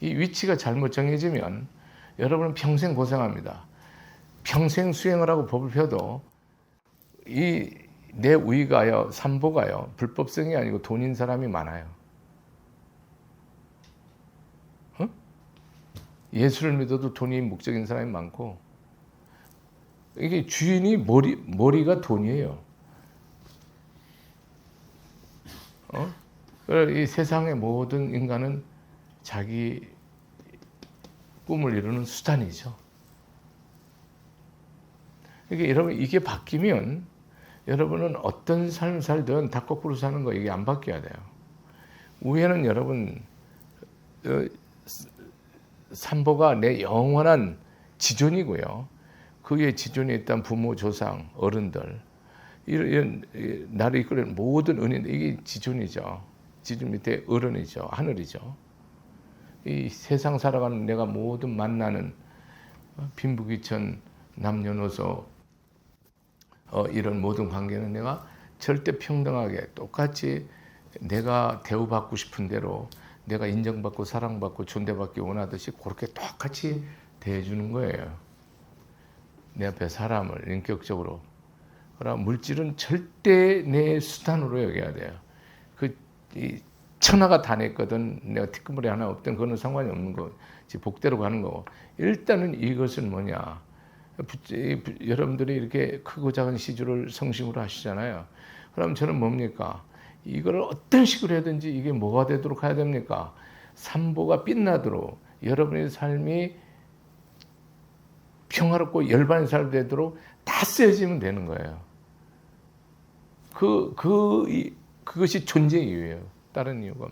이 위치가 잘못 정해지면 여러분은 평생 고생합니다. 평생 수행을 하고 법을 펴도 이 내 우위가요, 삼보가요, 불법성이 아니고 돈인 사람이 많아요. 어? 예수를 믿어도 돈이 목적인 사람이 많고 이게 주인이 머리 머리가 돈이에요. 어? 이 세상의 모든 인간은 자기 꿈을 이루는 수단이죠. 이게 여러분 이게 바뀌면 여러분은 어떤 삶을 살든 다 거꾸로 사는 거 이게 안 바뀌어야 돼요. 우회는 여러분 어, 삼보가 내 영원한 지존이고요. 그 위에 지존에 있던 부모, 조상, 어른들 이런, 이런 이, 나를 이끄는 모든 은인 이게 지존이죠. 지존 밑에 어른이죠. 하늘이죠. 이 세상 살아가는 내가 모든 만나는 어, 빈부귀천 남녀노소 어, 이런 모든 관계는 내가 절대 평등하게 똑같이 내가 대우받고 싶은 대로 내가 인정받고 사랑받고 존대받기 원하듯이 그렇게 똑같이 대해주는 거예요. 내 앞에 사람을 인격적으로. 그러나 물질은 절대 내 수단으로 여겨야 돼요. 그, 이, 천하가 다 냈거든. 내가 티끌머리 하나 없든 그거는 상관이 없는 거. 복대로 가는 거고. 일단은 이것은 뭐냐. 여러분들이 이렇게 크고 작은 시주를 성심으로 하시잖아요. 그럼 저는 뭡니까? 이거를 어떤 식으로 해든지 이게 뭐가 되도록 해야 됩니까? 삼보가 빛나도록 여러분의 삶이 평화롭고 열반의 삶이 되도록 다 쓰여지면 되는 거예요. 그, 그, 이- 그것이 존재 이유예요. 다른 이유가.